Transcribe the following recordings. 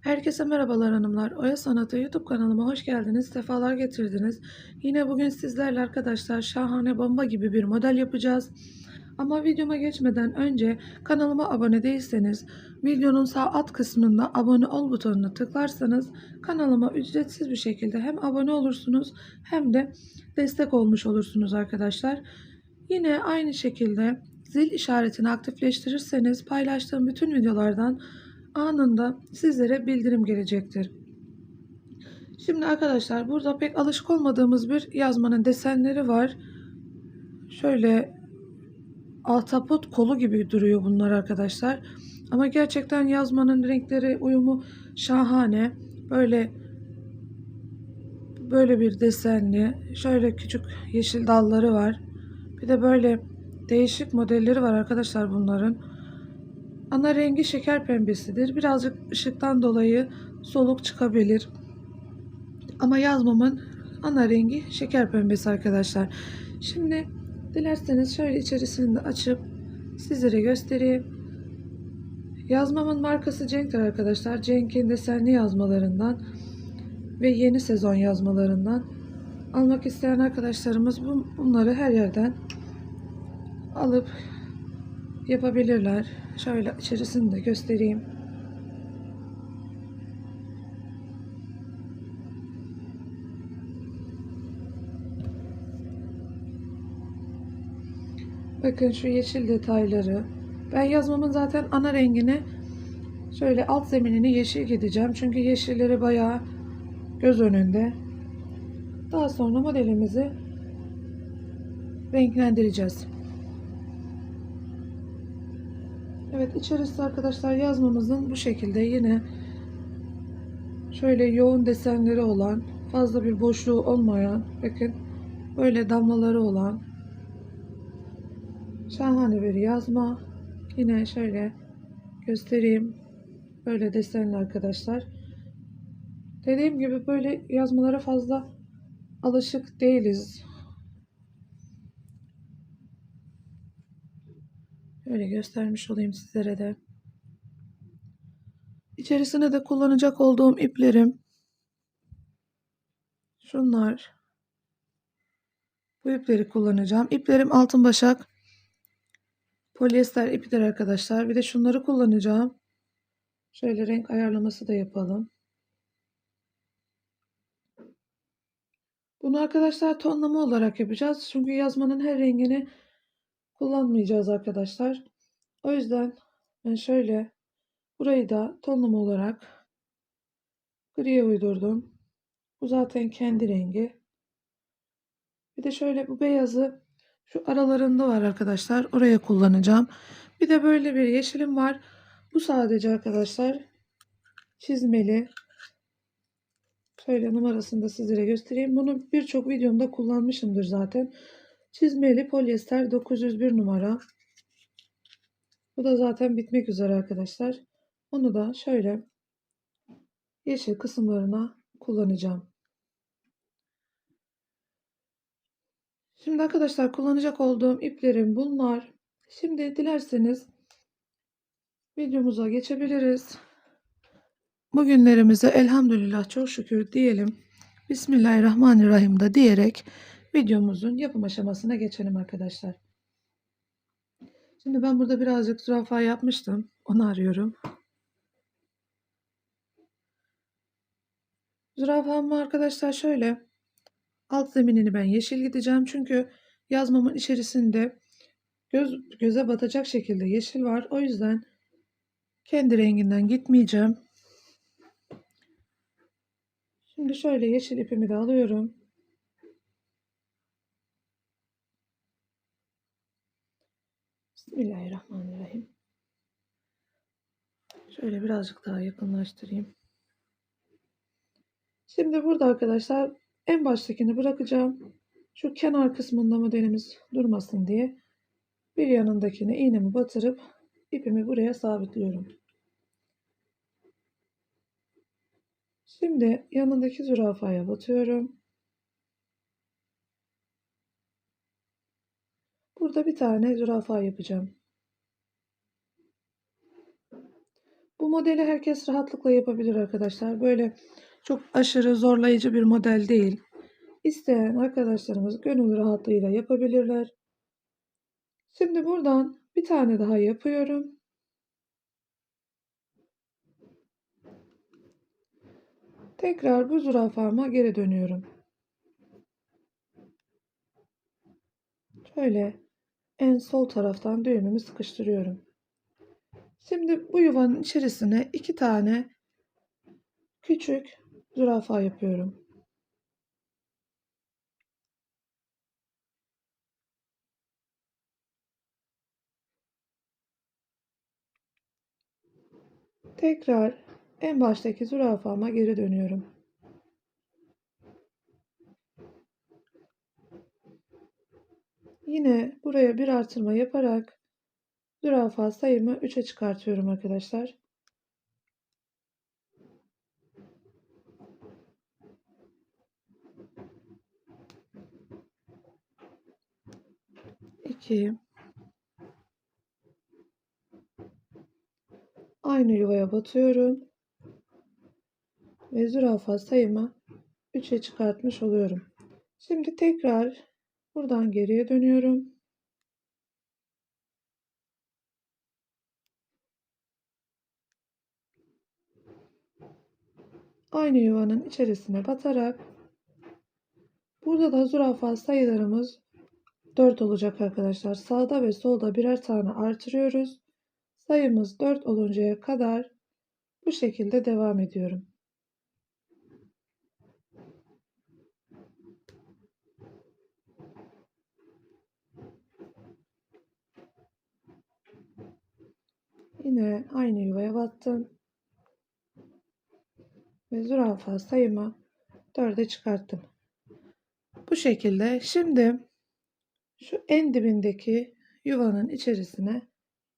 Herkese merhabalar hanımlar. Oya Sanatı YouTube kanalıma hoş geldiniz. Sefalar getirdiniz. Yine bugün sizlerle arkadaşlar şahane bomba gibi bir model yapacağız. Ama videoma geçmeden önce kanalıma abone değilseniz videonun sağ alt kısmında abone ol butonuna tıklarsanız kanalıma ücretsiz bir şekilde hem abone olursunuz hem de destek olmuş olursunuz arkadaşlar. Yine aynı şekilde zil işaretini aktifleştirirseniz paylaştığım bütün videolardan anında sizlere bildirim gelecektir. Şimdi arkadaşlar burada pek alışık olmadığımız bir yazmanın desenleri var. Şöyle ahtapot kolu gibi duruyor bunlar arkadaşlar. Ama gerçekten yazmanın renkleri uyumu şahane. Böyle böyle bir desenli, şöyle küçük yeşil dalları var. Bir de böyle değişik modelleri var arkadaşlar bunların. Ana rengi şeker pembesidir. Birazcık ışıktan dolayı soluk çıkabilir. Ama yazmamın ana rengi şeker pembesi arkadaşlar. Şimdi dilerseniz şöyle içerisini de açıp sizlere göstereyim. Yazmamın markası Cenk'tir arkadaşlar. Cenk'in desenli yazmalarından ve yeni sezon yazmalarından almak isteyen arkadaşlarımız bu- bunları her yerden alıp yapabilirler. Şöyle içerisini de göstereyim. Bakın şu yeşil detayları. Ben yazmamın zaten ana rengini şöyle alt zeminini yeşil gideceğim. Çünkü yeşilleri bayağı göz önünde. Daha sonra modelimizi renklendireceğiz. Evet içerisi arkadaşlar yazmamızın bu şekilde yine şöyle yoğun desenleri olan fazla bir boşluğu olmayan bakın böyle damlaları olan şahane bir yazma. Yine şöyle göstereyim. Böyle desenli arkadaşlar. Dediğim gibi böyle yazmalara fazla alışık değiliz Öyle göstermiş olayım sizlere de. İçerisine de kullanacak olduğum iplerim şunlar. Bu ipleri kullanacağım. İplerim altın başak polyester ipidir arkadaşlar. Bir de şunları kullanacağım. Şöyle renk ayarlaması da yapalım. Bunu arkadaşlar tonlama olarak yapacağız. Çünkü yazmanın her rengini kullanmayacağız arkadaşlar. O yüzden ben şöyle burayı da tonlama olarak griye uydurdum. Bu zaten kendi rengi. Bir de şöyle bu beyazı şu aralarında var arkadaşlar. Oraya kullanacağım. Bir de böyle bir yeşilim var. Bu sadece arkadaşlar çizmeli. Şöyle numarasını da sizlere göstereyim. Bunu birçok videomda kullanmışımdır zaten. Çizmeli polyester 901 numara. Bu da zaten bitmek üzere arkadaşlar. Onu da şöyle yeşil kısımlarına kullanacağım. Şimdi arkadaşlar kullanacak olduğum iplerim bunlar. Şimdi dilerseniz videomuza geçebiliriz. Bugünlerimize elhamdülillah çok şükür diyelim. Bismillahirrahmanirrahim da diyerek videomuzun yapım aşamasına geçelim arkadaşlar. Şimdi ben burada birazcık zürafa yapmıştım. Onu arıyorum. Zürafamı arkadaşlar şöyle alt zeminini ben yeşil gideceğim. Çünkü yazmamın içerisinde göz, göze batacak şekilde yeşil var. O yüzden kendi renginden gitmeyeceğim. Şimdi şöyle yeşil ipimi de alıyorum. Bismillahirrahmanirrahim. Şöyle birazcık daha yakınlaştırayım. Şimdi burada arkadaşlar en baştakini bırakacağım. Şu kenar kısmında modelimiz durmasın diye bir yanındakine iğnemi batırıp ipimi buraya sabitliyorum. Şimdi yanındaki zürafaya batıyorum. Burada bir tane zürafa yapacağım. Bu modeli herkes rahatlıkla yapabilir arkadaşlar. Böyle çok aşırı zorlayıcı bir model değil. İsteyen arkadaşlarımız gönül rahatlığıyla yapabilirler. Şimdi buradan bir tane daha yapıyorum. Tekrar bu zürafama geri dönüyorum. Şöyle en sol taraftan düğümümü sıkıştırıyorum. Şimdi bu yuvanın içerisine iki tane küçük zürafa yapıyorum. Tekrar en baştaki zürafama geri dönüyorum. Yine buraya bir artırma yaparak zürafa sayımı 3'e çıkartıyorum arkadaşlar. İki. Aynı yuvaya batıyorum. Ve zürafa sayımı 3'e çıkartmış oluyorum. Şimdi tekrar buradan geriye dönüyorum. Aynı yuvanın içerisine batarak burada da zürafa sayılarımız 4 olacak arkadaşlar. Sağda ve solda birer tane artırıyoruz. Sayımız 4 oluncaya kadar bu şekilde devam ediyorum. Yine aynı yuvaya battım. Ve zürafa sayımı 4'e çıkarttım. Bu şekilde şimdi şu en dibindeki yuvanın içerisine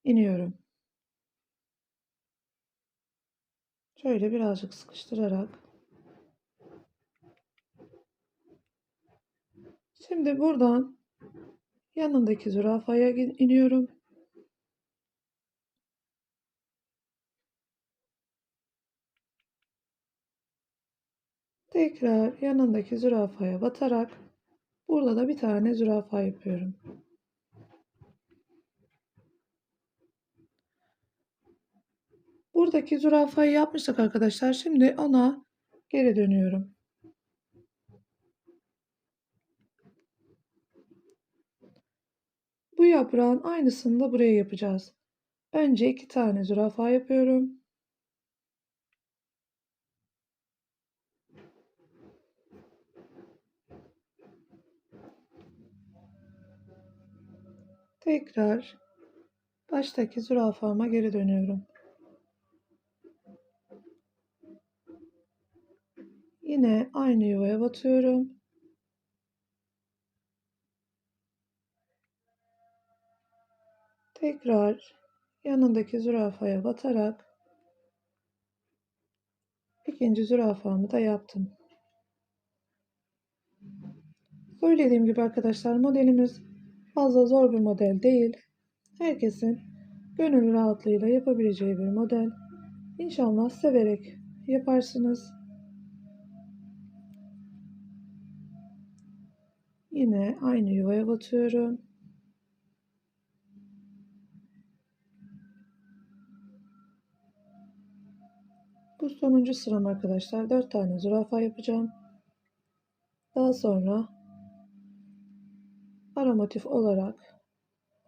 iniyorum. Şöyle birazcık sıkıştırarak. Şimdi buradan yanındaki zürafaya iniyorum. Tekrar yanındaki zürafaya batarak burada da bir tane zürafa yapıyorum. Buradaki zürafayı yapmıştık arkadaşlar. Şimdi ona geri dönüyorum. Bu yaprağın aynısını da buraya yapacağız. Önce iki tane zürafa yapıyorum. Tekrar baştaki zürafama geri dönüyorum. Yine aynı yuvaya batıyorum. Tekrar yanındaki zürafaya batarak ikinci zürafamı da yaptım. Söylediğim gibi arkadaşlar modelimiz fazla zor bir model değil. Herkesin gönül rahatlığıyla yapabileceği bir model. İnşallah severek yaparsınız. Yine aynı yuvaya batıyorum. Bu sonuncu sıram arkadaşlar. 4 tane zürafa yapacağım. Daha sonra ara motif olarak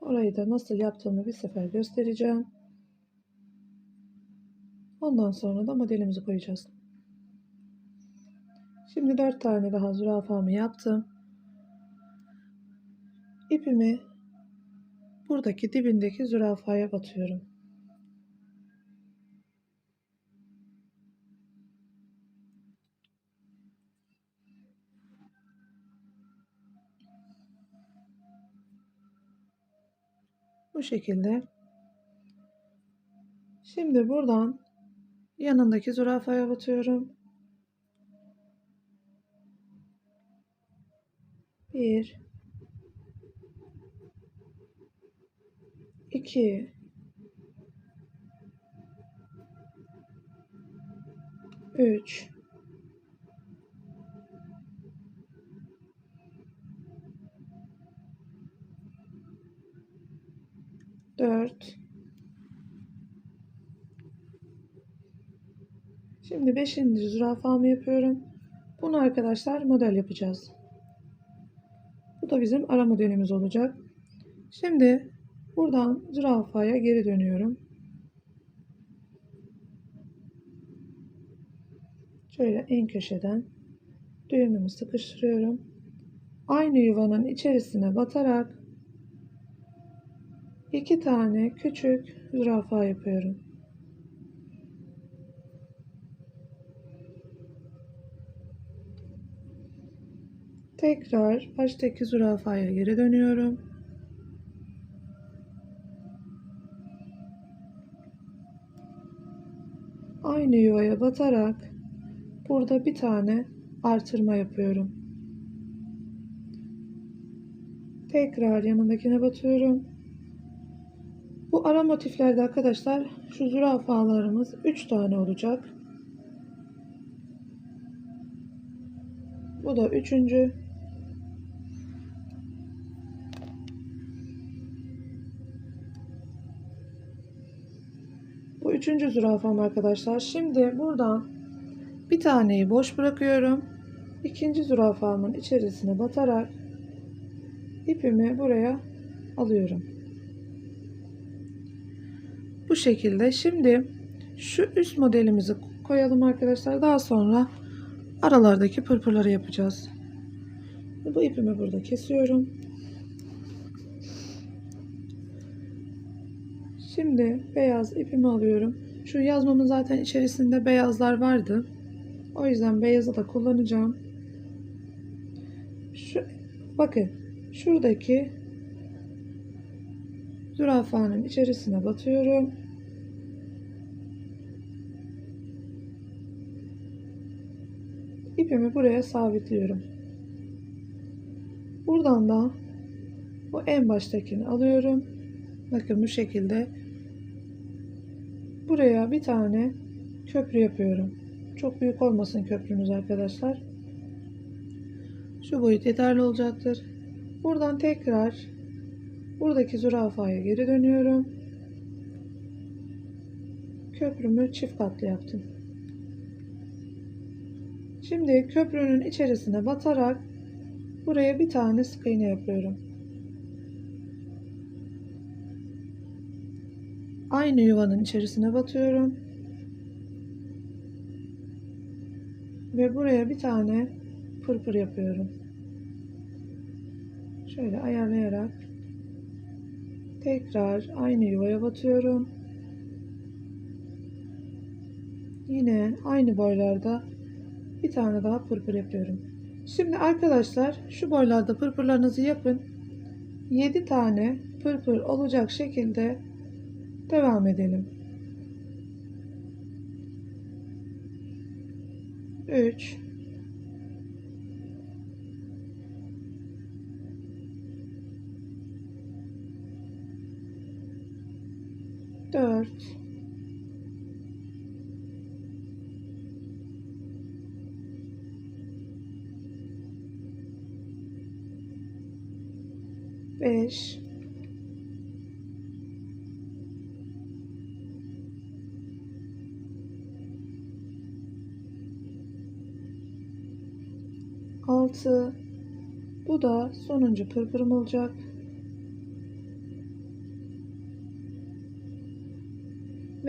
orayı da nasıl yaptığımı bir sefer göstereceğim. Ondan sonra da modelimizi koyacağız. Şimdi 4 tane daha zürafamı yaptım. İpimi buradaki dibindeki zürafaya batıyorum. Şekilde. Şimdi buradan yanındaki zürafaya batıyorum. Bir, 2 3 4 Şimdi 5. zürafamı yapıyorum. Bunu arkadaşlar model yapacağız. Bu da bizim ara modelimiz olacak. Şimdi buradan zürafaya geri dönüyorum. Şöyle en köşeden düğümümü sıkıştırıyorum. Aynı yuvanın içerisine batarak iki tane küçük zürafa yapıyorum. Tekrar baştaki zürafaya geri dönüyorum. Aynı yuvaya batarak burada bir tane artırma yapıyorum. Tekrar yanındakine batıyorum. Bu ara motiflerde arkadaşlar şu zürafalarımız 3 tane olacak. Bu da üçüncü. Bu üçüncü zürafam arkadaşlar. Şimdi buradan bir taneyi boş bırakıyorum. İkinci zürafamın içerisine batarak ipimi buraya alıyorum. Bu şekilde. Şimdi şu üst modelimizi koyalım arkadaşlar. Daha sonra aralardaki pırpırları yapacağız. Bu ipimi burada kesiyorum. Şimdi beyaz ipimi alıyorum. Şu yazmamın zaten içerisinde beyazlar vardı. O yüzden beyazı da kullanacağım. Şu, bakın şuradaki zürafanın içerisine batıyorum. İpimi buraya sabitliyorum. Buradan da bu en baştakini alıyorum. Bakın bu şekilde buraya bir tane köprü yapıyorum. Çok büyük olmasın köprünüz arkadaşlar. Şu boyut yeterli olacaktır. Buradan tekrar buradaki zürafaya geri dönüyorum. Köprümü çift katlı yaptım. Şimdi köprünün içerisine batarak buraya bir tane sık iğne yapıyorum. Aynı yuvanın içerisine batıyorum. Ve buraya bir tane pırpır yapıyorum. Şöyle ayarlayarak tekrar aynı yuvaya batıyorum. Yine aynı boylarda bir tane daha pırpır yapıyorum. Şimdi arkadaşlar şu boylarda pırpırlarınızı yapın. 7 tane pırpır olacak şekilde devam edelim. 3 4 5 6 Bu da sonuncu pırpırım olacak.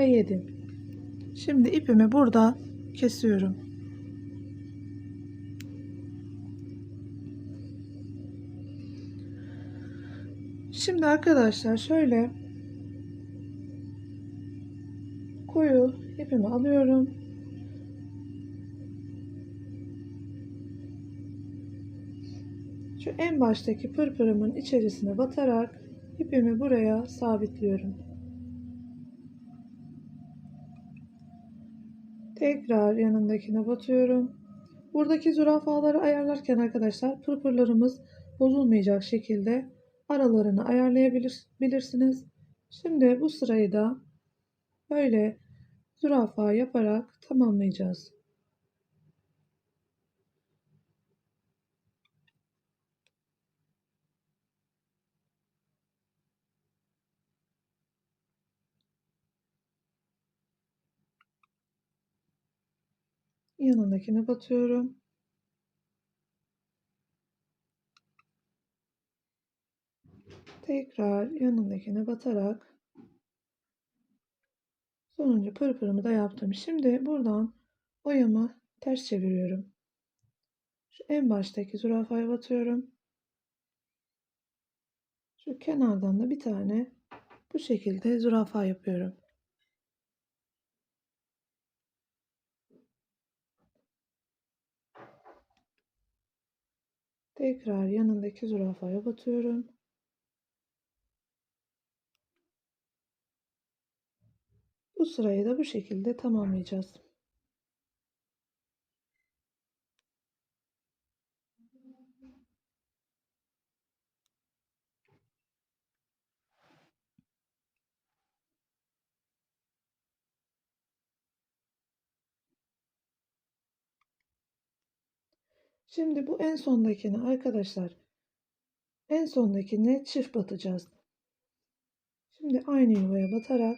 Ve 7 Şimdi ipimi burada kesiyorum. Şimdi arkadaşlar şöyle koyu ipimi alıyorum. Şu en baştaki pırpırımın içerisine batarak ipimi buraya sabitliyorum. Tekrar yanındakine batıyorum. Buradaki zürafaları ayarlarken arkadaşlar pırpırlarımız bozulmayacak şekilde aralarını ayarlayabilirsiniz. Şimdi bu sırayı da böyle zürafa yaparak tamamlayacağız. Yanındakine batıyorum. Tekrar yanındakine batarak sonuncu pırpırımı da yaptım. Şimdi buradan oyamı ters çeviriyorum. Şu en baştaki zürafaya batıyorum. Şu kenardan da bir tane bu şekilde zürafa yapıyorum. Tekrar yanındaki zürafaya batıyorum. Bu sırayı da bu şekilde tamamlayacağız. Şimdi bu en sondakini arkadaşlar en sondakine çift batacağız. Şimdi aynı yuvaya batarak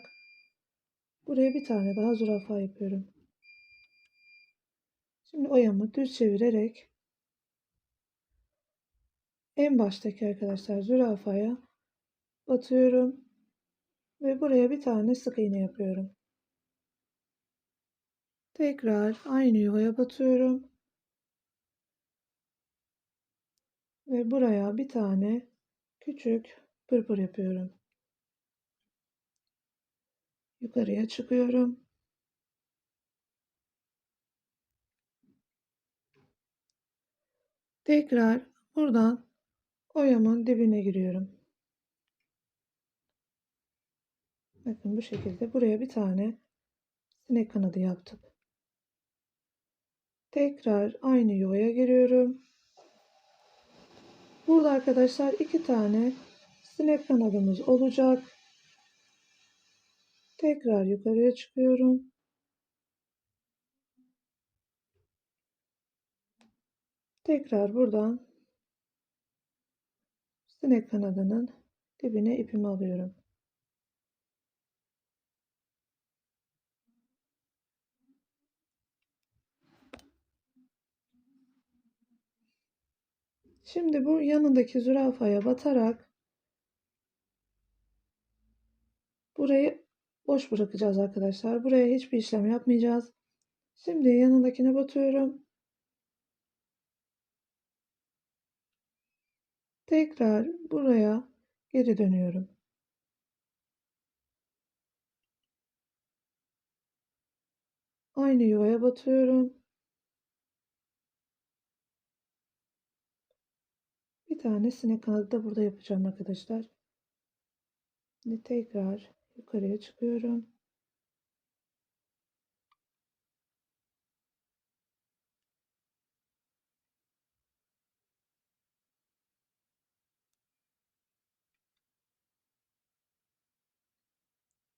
buraya bir tane daha zürafa yapıyorum. Şimdi oyamı düz çevirerek en baştaki arkadaşlar zürafaya batıyorum ve buraya bir tane sık iğne yapıyorum. Tekrar aynı yuvaya batıyorum. Ve buraya bir tane küçük pırpır yapıyorum. Yukarıya çıkıyorum. Tekrar buradan oyamın dibine giriyorum. Bakın bu şekilde buraya bir tane sinek kanadı yaptım. Tekrar aynı yuvaya giriyorum. Burada arkadaşlar iki tane sinek kanadımız olacak. Tekrar yukarıya çıkıyorum. Tekrar buradan sinek kanadının dibine ipimi alıyorum. Şimdi bu yanındaki zürafaya batarak burayı boş bırakacağız arkadaşlar. Buraya hiçbir işlem yapmayacağız. Şimdi yanındakine batıyorum. Tekrar buraya geri dönüyorum. Aynı yuvaya batıyorum. Bir tane sinek kanadı da burada yapacağım arkadaşlar. Şimdi tekrar yukarıya çıkıyorum.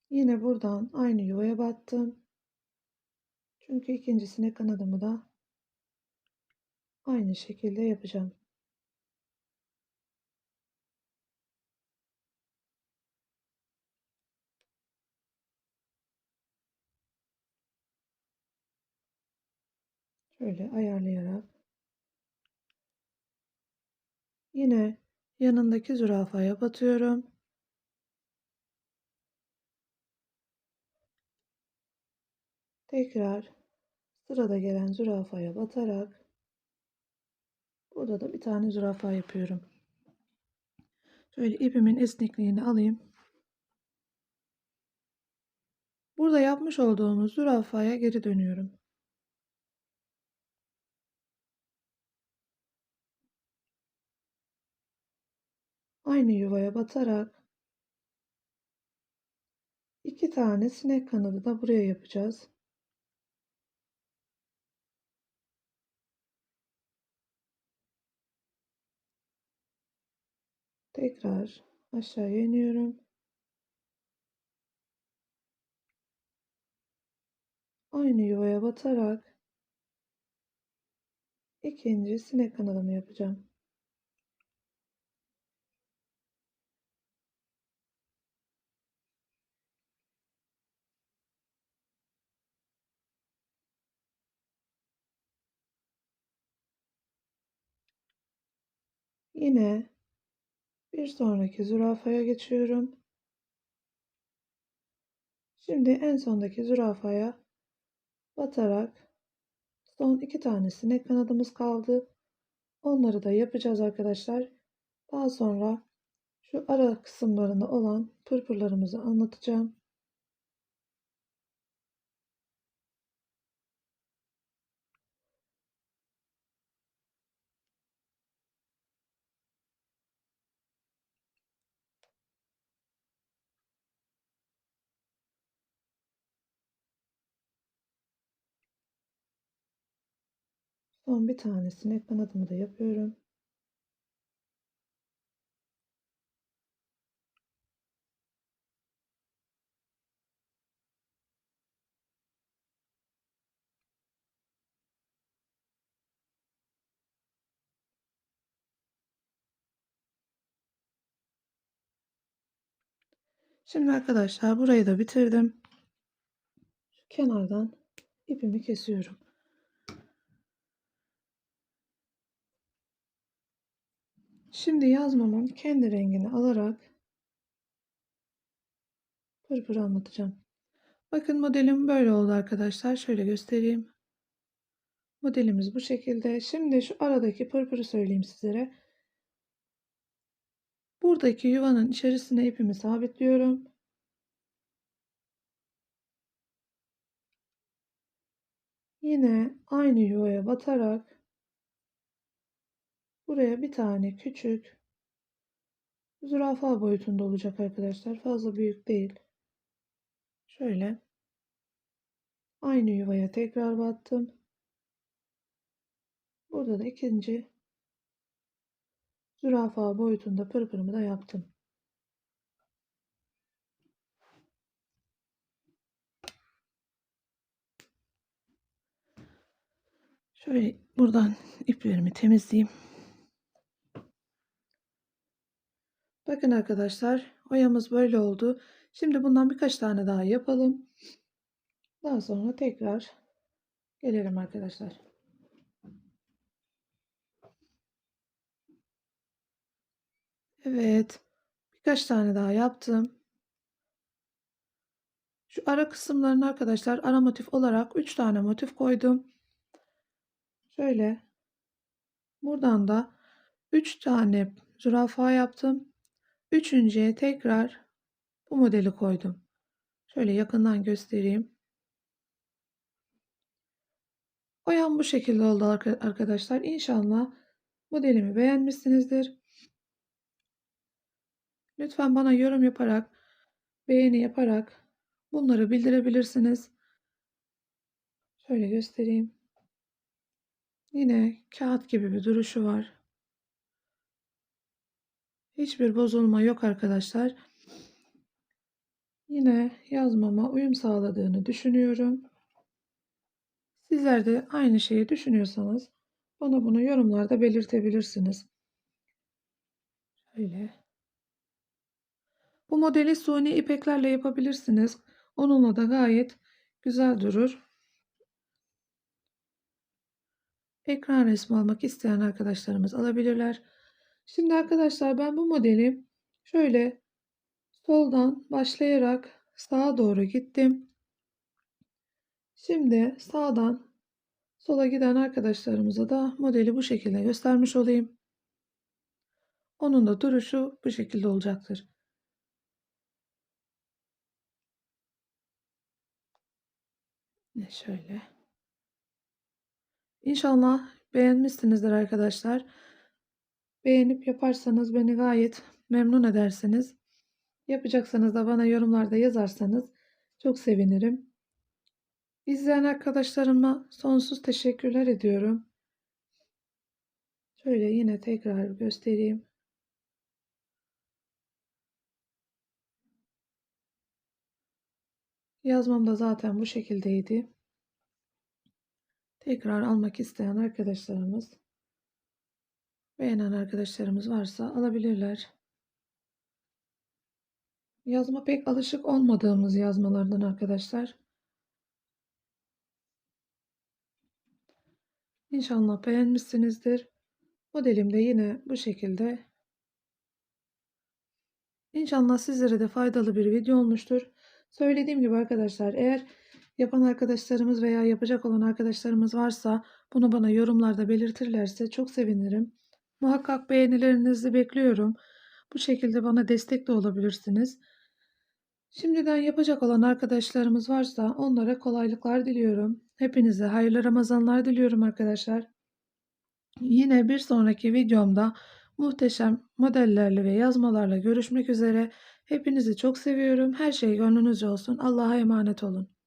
Yine buradan aynı yuvaya battım. Çünkü ikincisine kanadımı da aynı şekilde yapacağım. Şöyle ayarlayarak yine yanındaki zürafaya batıyorum. Tekrar sırada gelen zürafaya batarak burada da bir tane zürafa yapıyorum. Şöyle ipimin esnekliğini alayım. Burada yapmış olduğumuz zürafaya geri dönüyorum. Aynı yuvaya batarak iki tane sinek kanadı da buraya yapacağız. Tekrar aşağıya iniyorum. Aynı yuvaya batarak ikinci sinek kanadımı yapacağım. Yine bir sonraki zürafaya geçiyorum. Şimdi en sondaki zürafaya batarak son iki tane sinek kanadımız kaldı. Onları da yapacağız arkadaşlar. Daha sonra şu ara kısımlarında olan pırpırlarımızı anlatacağım. Son bir tane sinek kanadımı da yapıyorum. Şimdi arkadaşlar burayı da bitirdim. Şu kenardan ipimi kesiyorum. Şimdi yazmamın kendi rengini alarak pırpır anlatacağım. Bakın modelim böyle oldu arkadaşlar. Şöyle göstereyim. Modelimiz bu şekilde. Şimdi şu aradaki pırpırı söyleyeyim sizlere. Buradaki yuvanın içerisine ipimi sabitliyorum. Yine aynı yuvaya batarak buraya bir tane küçük zürafa boyutunda olacak arkadaşlar. Fazla büyük değil. Şöyle aynı yuvaya tekrar battım. Burada da ikinci zürafa boyutunda pırpırımı da yaptım. Şöyle buradan iplerimi temizleyeyim. Bakın arkadaşlar oyamız böyle oldu. Şimdi bundan birkaç tane daha yapalım. Daha sonra tekrar gelelim arkadaşlar. Evet. Birkaç tane daha yaptım. Şu ara kısımlarını arkadaşlar ara motif olarak 3 tane motif koydum. Şöyle buradan da 3 tane zürafa yaptım. Üçüncüye tekrar bu modeli koydum. Şöyle yakından göstereyim. Oyam bu şekilde oldu arkadaşlar. İnşallah modelimi beğenmişsinizdir. Lütfen bana yorum yaparak, beğeni yaparak bunları bildirebilirsiniz. Şöyle göstereyim. Yine kağıt gibi bir duruşu var. Hiçbir bozulma yok arkadaşlar. Yine yazmama uyum sağladığını düşünüyorum. Sizler de aynı şeyi düşünüyorsanız bana bunu yorumlarda belirtebilirsiniz. Şöyle. Bu modeli suni ipeklerle yapabilirsiniz. Onunla da gayet güzel durur. Ekran resmi almak isteyen arkadaşlarımız alabilirler. Şimdi arkadaşlar ben bu modeli şöyle soldan başlayarak sağa doğru gittim. Şimdi sağdan sola giden arkadaşlarımıza da modeli bu şekilde göstermiş olayım. Onun da duruşu bu şekilde olacaktır. Şöyle. İnşallah beğenmişsinizdir arkadaşlar. Beğenip yaparsanız beni gayet memnun edersiniz. Yapacaksanız da bana yorumlarda yazarsanız çok sevinirim. İzleyen arkadaşlarıma sonsuz teşekkürler ediyorum. Şöyle yine tekrar göstereyim. Yazmam da zaten bu şekildeydi. Tekrar almak isteyen arkadaşlarımız beğenen arkadaşlarımız varsa alabilirler. Yazma pek alışık olmadığımız yazmalardan arkadaşlar. İnşallah beğenmişsinizdir. Modelim de yine bu şekilde. İnşallah sizlere de faydalı bir video olmuştur. Söylediğim gibi arkadaşlar eğer yapan arkadaşlarımız veya yapacak olan arkadaşlarımız varsa bunu bana yorumlarda belirtirlerse çok sevinirim. Muhakkak beğenilerinizi bekliyorum. Bu şekilde bana destek de olabilirsiniz. Şimdiden yapacak olan arkadaşlarımız varsa onlara kolaylıklar diliyorum. Hepinize hayırlı Ramazanlar diliyorum arkadaşlar. Yine bir sonraki videomda muhteşem modellerle ve yazmalarla görüşmek üzere. Hepinizi çok seviyorum. Her şey gönlünüzce olsun. Allah'a emanet olun.